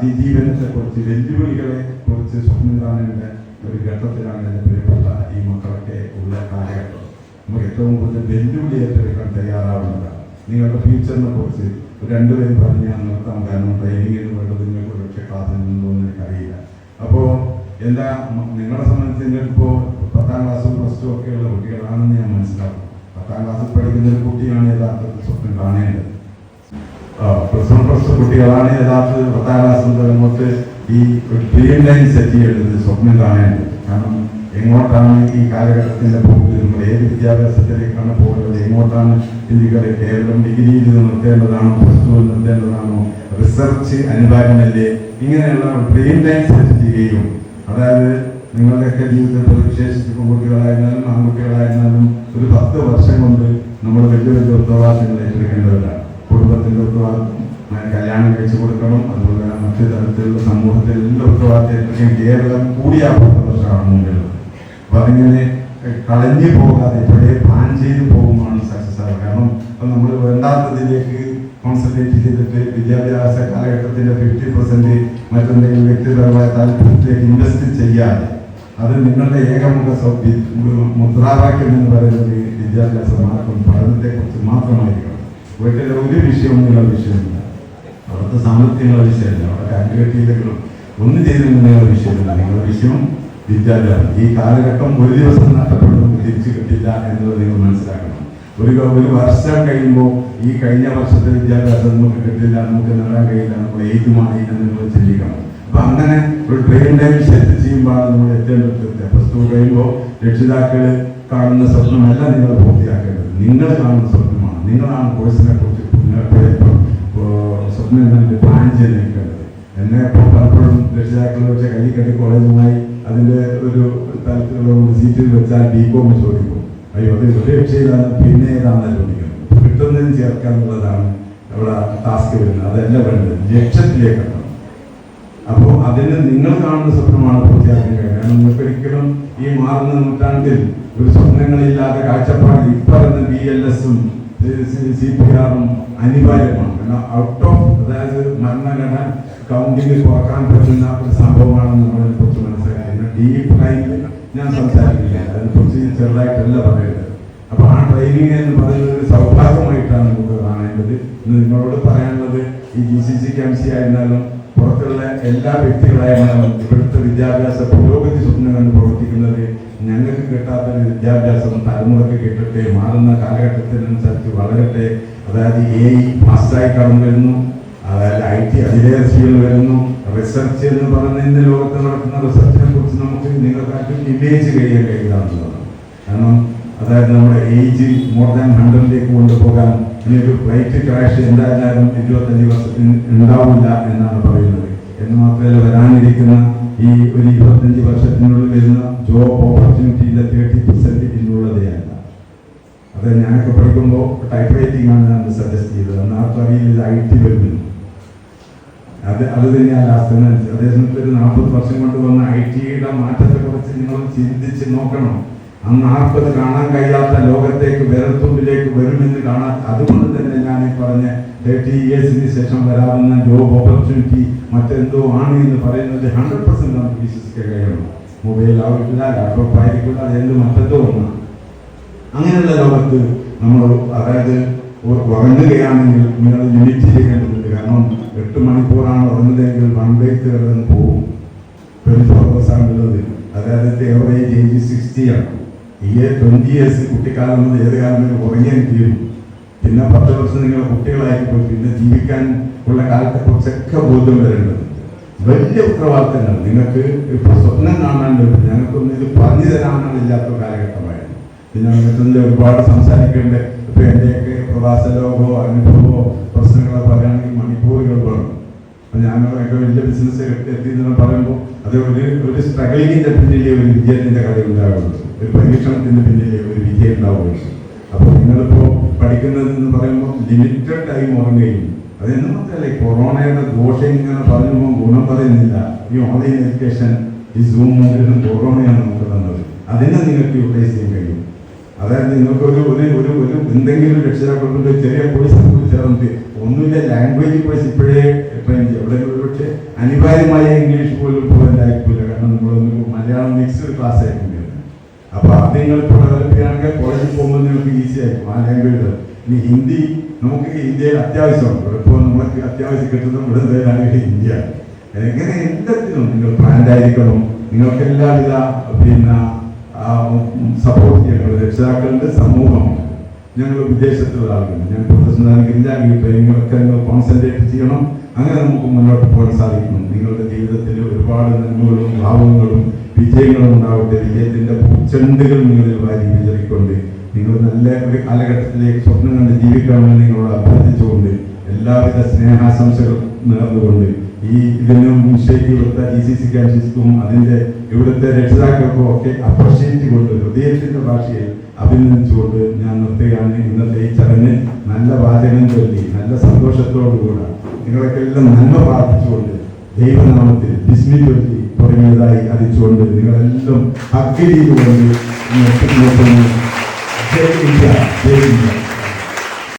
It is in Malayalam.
അതിജീവനത്തെ കുറിച്ച് വെല്ലുവിളികളെ കുറിച്ച് സ്വപ്നം കാണേണ്ട ഒരു ഘട്ടത്തിലാണ് എന്റെ പ്രിയപ്പെട്ട ഈ മക്കളൊക്കെ ഉള്ള കാലഘട്ടം. നമുക്ക് ഏറ്റവും കൂടുതൽ വെല്ലുവിളി ഏറ്റെടുക്കാൻ തയ്യാറാവുന്നതാണ്. നിങ്ങളുടെ ഫ്യൂച്ചറിനെ കുറിച്ച് രണ്ടുപേരും പറഞ്ഞ് ഞാൻ നിർത്താം. കാരണം ട്രെയിനിങ്ങിന് എന്ന് പറയുന്നത് നിങ്ങൾക്ക് ഒരുപക്ഷെ ക്ലാസ്സിൽ നിന്നൊന്നും എനിക്കറിയില്ല അപ്പോൾ എന്താ നിങ്ങളെ സംബന്ധിച്ച് നിങ്ങൾക്കിപ്പോൾ പത്താം ക്ലാസ് പ്ലസ് ടു ഒക്കെയുള്ള കുട്ടികളാണെന്ന് ഞാൻ മനസ്സിലാക്കും പത്താം ക്ലാസ്സിൽ പഠിക്കുന്ന ഒരു കുട്ടിയാണ് യഥാർത്ഥത്തിൽ സ്വപ്നം കാണേണ്ടത്. പ്ലസ് വൺ പ്ലസ് ടു കുട്ടികളാണ് യഥാർത്ഥത്തിൽ പത്താം ക്ലാസ് മുതൽ അങ്ങോട്ട് ഈ ഒരു ഡ്രീം ലൈൻ സെറ്റ് ചെയ്യേണ്ടത് സ്വപ്നം കാണേണ്ടത് കാരണം എങ്ങോട്ടാണ് ഈ കാലഘട്ടത്തിന്റെ പോക്ക്? നമ്മൾ ഏത് വിദ്യാഭ്യാസത്തിലേക്കാണ് പോകുന്നത് എങ്ങോട്ടാണ് ചിന്തിക്കുന്നത് കേവലം ഡിഗ്രിയിൽ നിർത്തേണ്ടതാണോ പ്ലസ് ടു നിർത്തേണ്ടതാണോ? റിസർച്ച് അനിവാര്യമല്ലേ ഇങ്ങനെയുള്ള ഡ്രീം ലൈൻ സെറ്റ് ചെയ്യുകയും അതായത് നിങ്ങളുടെയൊക്കെ ജീവിതത്തിൽ വിശേഷിച്ച് പെൺകുട്ടികളായിരുന്നാലും ആൺകുട്ടികളായിരുന്നാലും ഒരു പത്ത് വർഷം കൊണ്ട് നമ്മൾ വലിയ വലിയ ഉത്തരവാദിത്തങ്ങൾ ഏറ്റെടുക്കേണ്ടവരാണ് കുടുംബത്തിന്റെ ഉത്തരവാദിത്വം കല്യാണം കഴിച്ചു കൊടുക്കണം. അതുപോലെ മറ്റു തരത്തിലുള്ള സമൂഹത്തിൽ എല്ലാ ഉത്തരവാദിത്തം കേരളം കേവലം കൂടിയ പത്ത് വർഷമാണ് മുമ്പിലുള്ളത് അപ്പൊ അതിങ്ങനെ കളഞ്ഞു പോകാതെ ഇപ്പോഴേ പ്ലാൻ ചെയ്ത് പോകുമ്പോഴാണ് സക്സസ് ആവുക. കാരണം ഇപ്പം നമ്മൾ വേണ്ടാത്തതിലേക്ക് കോൺസെൻട്രേറ്റ് ചെയ്തിട്ട് വിദ്യാഭ്യാസ കാലഘട്ടത്തിന്റെ ഫിഫ്റ്റി പെർസെന്റ് മറ്റെന്തെങ്കിലും വ്യക്തിപരമായ താല്പര്യത്തിലേക്ക് ഇൻവെസ്റ്റ് ചെയ്യാതെ അത് നിങ്ങളുടെ ഏകമുഖ മുദ്രാവാക്യം എന്ന് പറയുന്നത് വിദ്യാഭ്യാസ മാർക്കും പഠനത്തെ മാത്രമായിരിക്കണം. വീട്ടിലെ ഒരു വിഷയവും നിങ്ങളുടെ വിഷയമില്ല അവിടുത്തെ സാമ്പത്തികമുള്ള വിഷയമല്ല. അവിടെ കാൽക്കുലേറ്റീവുകളും ഒന്നും നിങ്ങളുടെ വിഷയമില്ല നിങ്ങളുടെ വിഷയം വിദ്യാഭ്യാസം. ഈ കാലഘട്ടം ഒരു ദിവസം നഷ്ടപ്പെടുന്നു തിരിച്ചു കിട്ടില്ല എന്നുള്ളത് നിങ്ങൾ മനസ്സിലാക്കണം. ഒരു ഒരു വർഷം കഴിയുമ്പോൾ ഈ കഴിഞ്ഞ വർഷത്തെ വിദ്യാഭ്യാസം നമുക്ക് കിട്ടില്ല നമുക്ക് നേടാൻ കഴിയില്ല നമ്മൾ ഏത് എന്ന് നിങ്ങൾ ചിന്തിക്കണം. അപ്പൊ അങ്ങനെ ഒരു ട്രെയിൻ ടൈം ശരി ചെയ്യുമ്പോഴാണ് നമ്മൾ എത്തേണ്ടത് പ്ലസ് ടു കഴിയുമ്പോൾ രക്ഷിതാക്കൾ കാണുന്ന സ്വപ്നമല്ല നിങ്ങൾ പൂർത്തിയാക്കേണ്ടത്. നിങ്ങൾ കാണുന്ന സ്വപ്നമാണ് നിങ്ങളാണ് കോഴ്സിനെ കുറിച്ച് സ്വപ്നം കണ്ട് പ്ലാൻ ചെയ്ത് നിൽക്കുന്നത് എന്നെ ഇപ്പോൾ പലപ്പോഴും രക്ഷിതാക്കൾ വെച്ച കൈ കെട്ടി കോളേജുമായി അതിന്റെ ഒരു തലത്തിലുള്ള ഒരു സീറ്റിൽ വെച്ചാൽ ബി കോം ചോദിക്കും. അയ്യോ അത് ഒരു രക്ഷയിലാണ് പിന്നെ ഏതാണെന്ന് ചോദിക്കുന്നത് കിട്ടുന്നതിന് ചേർക്കാന്നുള്ളതാണ് അവിടെ ടാസ്ക് വരുന്നത്. അതെല്ലാം വേണ്ടത് ലക്ഷ്യത്തിലേക്കെത്തണം അപ്പോൾ അതിന് നിങ്ങൾ കാണുന്ന സ്വപ്നമാണ് പൂർത്തിയാക്കാൻ കഴിയുന്നത് കാരണം നിങ്ങൾക്ക് ഒരിക്കലും ഈ മാറുന്ന നൂറ്റാണ്ടിൽ ഒരു സ്വപ്നങ്ങളില്ലാത്ത കാഴ്ചപ്പാട് ഇപ്പറന്ന് ബി എൽ എസും സി പി ആറും അനിവാര്യമാണ്. കാരണം ഔട്ട് ഓഫ് അതായത് മരണഘടന കൗണ്ടിങ് കുറയ്ക്കാൻ പറ്റുന്ന ഒരു സംഭവമാണ് നമ്മളെ കുറിച്ച് മനസ്സിലാക്കുന്നത് ഡീപ്പ് ലൈനിൽ ഞാൻ സംസാരിക്കില്ല. അതിനെക്കുറിച്ച് ചെറുതായിട്ടല്ല പറയുന്നത് അപ്പൊ ആ ട്രെയിനിങ് എന്ന് പറയുന്നത് ഒരു സൗഭാഗ്യമായിട്ടാണ് നമുക്ക് കാണേണ്ടത്. ഇന്ന് നിങ്ങളോട് പറയാനുള്ളത് ഈ ജി സി സി സി ആയിരുന്നാലും പുറത്തുള്ള എല്ലാ വ്യക്തികളായാണ് ഇവിടുത്തെ വിദ്യാഭ്യാസ പുരോഗതി സ്വപ്നം കണ്ട് പ്രവർത്തിക്കുന്നത് ഞങ്ങൾക്ക് കിട്ടാത്ത ഒരു വിദ്യാഭ്യാസം തലമുറയ്ക്ക് കിട്ടട്ടെ മാറുന്ന കാലഘട്ടത്തിനനുസരിച്ച് വളരട്ടെ. അതായത് എ ഐ ഫാസ്റ്റായി കടന്നു വരുന്നു. അതായത് ഐ ടി അതിലേറെ വരുന്നു. റിസർച്ച് എന്ന് പറഞ്ഞതിന്റെ ലോകത്ത് നടക്കുന്ന റിസർച്ചിനെ കുറിച്ച് നമുക്ക് നിങ്ങൾക്കാർക്കും ഇമേജ് കഴിയാൻ കഴിയുക എന്നുള്ളതാണ്. കാരണം അതായത് നമ്മുടെ ഏജ് മോർ ദാൻ ഹൺഡ്രഡിലേക്ക് കൊണ്ടുപോകാൻ ഇനി ഒരു ഫ്ലൈറ്റ് ക്രാഷ് എന്തായാലും ഇരുപത്തഞ്ച് വർഷത്തിൽ ഉണ്ടാവില്ല എന്നാണ് പറയുന്നത്. എന്ന് മാത്രമല്ല വരാനിരിക്കുന്ന ഈ ഒരു ഇരുപത്തഞ്ച് വർഷത്തിനുള്ളിൽ വരുന്ന ജോബ് ഓപ്പർച്യൂണിറ്റിയുടെ തേർട്ടി പെർസെന്റ് ഇതിനുള്ളതേയല്ല അത് ഞാനൊക്കെ പഠിക്കുമ്പോൾ ടൈപ്പ് റൈറ്റിംഗ് ആണ് ഞാൻ സജസ്റ്റ് ചെയ്തത്. ആർക്കും അറിയില്ല ഐ ടി വരുന്നു. അത് അത് തന്നെയാണ് ലാസ്റ്റ് അതേസമയത്ത് ഒരു നാൽപ്പത് വർഷം കൊണ്ട് വന്ന ഐ ടിയുടെ മാറ്റത്തെ കുറിച്ച് നിങ്ങൾ ചിന്തിച്ച് നോക്കണം. ആ ആർക്കും കാണാൻ കഴിയാത്ത ലോകത്തേക്ക് വിരൽത്തുമ്പിലേക്ക് വരുമെന്ന് കാണാൻ അതുകൊണ്ട് തന്നെ ഞാൻ ഈ പറഞ്ഞ തേർട്ടി ഇയേഴ്സിന് ശേഷം വരാവുന്ന ജോബ് ഓപ്പർച്യൂണിറ്റി മറ്റെന്തോ ആണ് എന്ന് പറയുന്നത് ഹൺഡ്രഡ് പെർസെന്റ് നമുക്ക് വിശ്വസിക്കാൻ കഴിയണം മൊബൈൽ ആവില്ല ലാപ്ടോപ്പ് ആയിരിക്കില്ല അതെന്ത് മറ്റെന്തോ ഒന്നാണ് അങ്ങനെയുള്ള ലോകത്ത് നമ്മൾ അതായത് ഉറങ്ങുകയാണെങ്കിൽ നിങ്ങൾ ലിമിറ്റ് ചെയ്യേണ്ടതുണ്ട്. കാരണം എട്ട് മണിക്കൂറാണ് ഉറങ്ങുന്നതെങ്കിൽ വൺ ഡേ എന്ന് പോകും. ട്വന്റി ഫോർ അവേഴ്സ് ആണുള്ളത് അതായത് എവറേജ് ഏജ് സിക്സ്റ്റി ആണ്. ഈ ട്വന്റി ഇയേഴ്സ് കുട്ടിക്കാലം എന്നത് ഏത് കാലം നിങ്ങൾ ഉറങ്ങിയാൽ തീരും. പിന്നെ പത്ത് വർഷം നിങ്ങൾ കുട്ടികളായിരിക്കും പിന്നെ ജീവിക്കാൻ ഉള്ള കാലത്തെ കുറച്ചൊക്കെ ബോധ്യം വരേണ്ടതുണ്ട്. വലിയ ഉത്തരവാദിത്തങ്ങൾ നിങ്ങൾക്ക് ഇപ്പൊ സ്വപ്നം കാണാണ്ട് ഞങ്ങൾക്കൊന്നും ഇത് പറഞ്ഞു തരാനില്ലാത്ത കാലഘട്ടമായിരുന്നു പിന്നെ നിങ്ങൾക്ക് ഒരുപാട് സംസാരിക്കേണ്ട ഇപ്പൊ എന്റെയൊക്കെ പ്രവാസ ലോകമോ അനുഭവമോ പ്രശ്നങ്ങളോ പറയുകയാണെങ്കിൽ മണിക്കൂറുകൾ വേണം. അപ്പൊ ഞാനൊക്കെ വലിയ ബിസിനസ് എത്തിയെന്ന് പറയുമ്പോൾ അത് ഒരു സ്ട്രഗിളിങ്ങിന്റെ പിന്നിലെ ഒരു വിജയത്തിന്റെ കഥ ഉണ്ടാവുള്ളൂ ഒരു പരീക്ഷണത്തിന്റെ പിന്നിലെ ഒരു വിജയം ഉണ്ടാവുള്ളൂ അപ്പൊ നിങ്ങളിപ്പോ പഠിക്കുന്നത് എന്ന് പറയുമ്പോൾ ലിമിറ്റഡ് ടൈം ഉറങ്ങുകയും അതെന്ന് മാത്രമല്ല ഈ കൊറോണയുടെ ദോഷം ഇങ്ങനെ പറയുമ്പോൾ ഗുണം പറയുന്നില്ല. ഈ ഓൺലൈൻ എഡ്യൂക്കേഷൻ ഈ സൂം മൂല്യം കൊറോണയാണ് നമുക്ക് തന്നത്. അതിനെ നിങ്ങൾക്ക് യൂട്ടിലൈസ് ചെയ്യാൻ കഴിയും. അതായത് നിങ്ങൾക്ക് ഒരു ഒരു ഒരു ഒരു എന്തെങ്കിലും രക്ഷിതാക്കൾക്ക് ചെറിയ കോഴ്സ് ചേർന്നിട്ട് ഒന്നുമില്ല ലാംഗ്വേജ് കോഴ്സ് ഇപ്പോഴേ അനിവാര്യമായ ഇംഗ്ലീഷ് പോലും പോയില്ല കാരണം നമ്മളൊന്ന് മലയാളം മിക്സ്ഡ് ക്ലാസ് ആയിരിക്കും അപ്പോൾ അത് നിങ്ങൾ ഡെവലപ്പിയാണെങ്കിൽ കോളേജിൽ പോകുമ്പോൾ നിങ്ങൾക്ക് ഈസി ആയിരിക്കും. ആ ലാംഗ്വേജ് ഇനി ഹിന്ദി നമുക്ക് ഇന്ത്യയിൽ അത്യാവശ്യമാണ് ഇപ്പോൾ നമ്മൾക്ക് അത്യാവശ്യം കിട്ടുന്ന ഇവിടെ ലാംഗ്വേജ് ഹിന്ദിയാണ് എങ്ങനെ എന്തെങ്കിലും നിങ്ങൾ പ്ലാൻഡായിരിക്കണം നിങ്ങൾക്ക് എല്ലാവിധ പിന്നെ സപ്പോർട്ട് ചെയ്യേണ്ടത് രക്ഷിതാക്കളുടെ സമൂഹമുണ്ട് ഞങ്ങൾ വിദേശത്തുള്ള ആളുകൾ ഞാൻ പ്രൊഫഷണൽ ആണെങ്കിൽ ഇല്ലെങ്കിൽ നിങ്ങളൊക്കെ നിങ്ങൾ കോൺസെൻട്രേറ്റ് ചെയ്യണം. അങ്ങനെ നമുക്ക് മുന്നോട്ട് പോകാൻ സാധിക്കും നിങ്ങളുടെ ജീവിതത്തിൽ ഒരുപാട് നന്മകളും ലാഭങ്ങളും വിജയങ്ങളും ഉണ്ടാവട്ടെ. വിജയത്തിന്റെ ചെണ്ടുകൾ നിങ്ങളിൽ വാരി വിചരിക്കൊണ്ട് നിങ്ങൾ നല്ല ഒരു കാലഘട്ടത്തിലേക്ക് സ്വപ്നം കണ്ട് ജീവിക്കണമെന്ന് നിങ്ങളോട് അഭ്യർത്ഥിച്ചുകൊണ്ട് എല്ലാവിധ സ്നേഹാശംസകളും നേർന്നുകൊണ്ട് ഈ ഇതിനും ഇനിഷ്യേറ്റീവ് എടുത്ത ഈ സി സി കാൻസിക്കും അതിന്റെ ഇവിടുത്തെ രക്ഷിതാക്കൾക്കും ഒക്കെ അപ്രഷിയേറ്റ് കൊണ്ട് ഹൃദയത്തിന്റെ ഭാഷയിൽ അഭിനന്ദിച്ചുകൊണ്ട് ഞാൻ നിർത്തുകയാണ്. ഇന്നത്തെ ഈ ചടങ്ങ് നല്ല വാചകം ചൊല്ലി നല്ല സന്തോഷത്തോടുകൂടെ നിങ്ങളൊക്കെ എല്ലാം നന്മ പ്രാർത്ഥിച്ചുകൊണ്ട് ദൈവനാമത്തിൽ ബിസ്മി ചൊല്ലി തുടങ്ങിയതായി അറിയിച്ചുകൊണ്ട് നിങ്ങളെല്ലാം ഹക്ക് ചെയ്തുകൊണ്ട് നിർത്തുന്നു ജയ് ഇന്ത്യ ജയ് ഇന്ത്യ.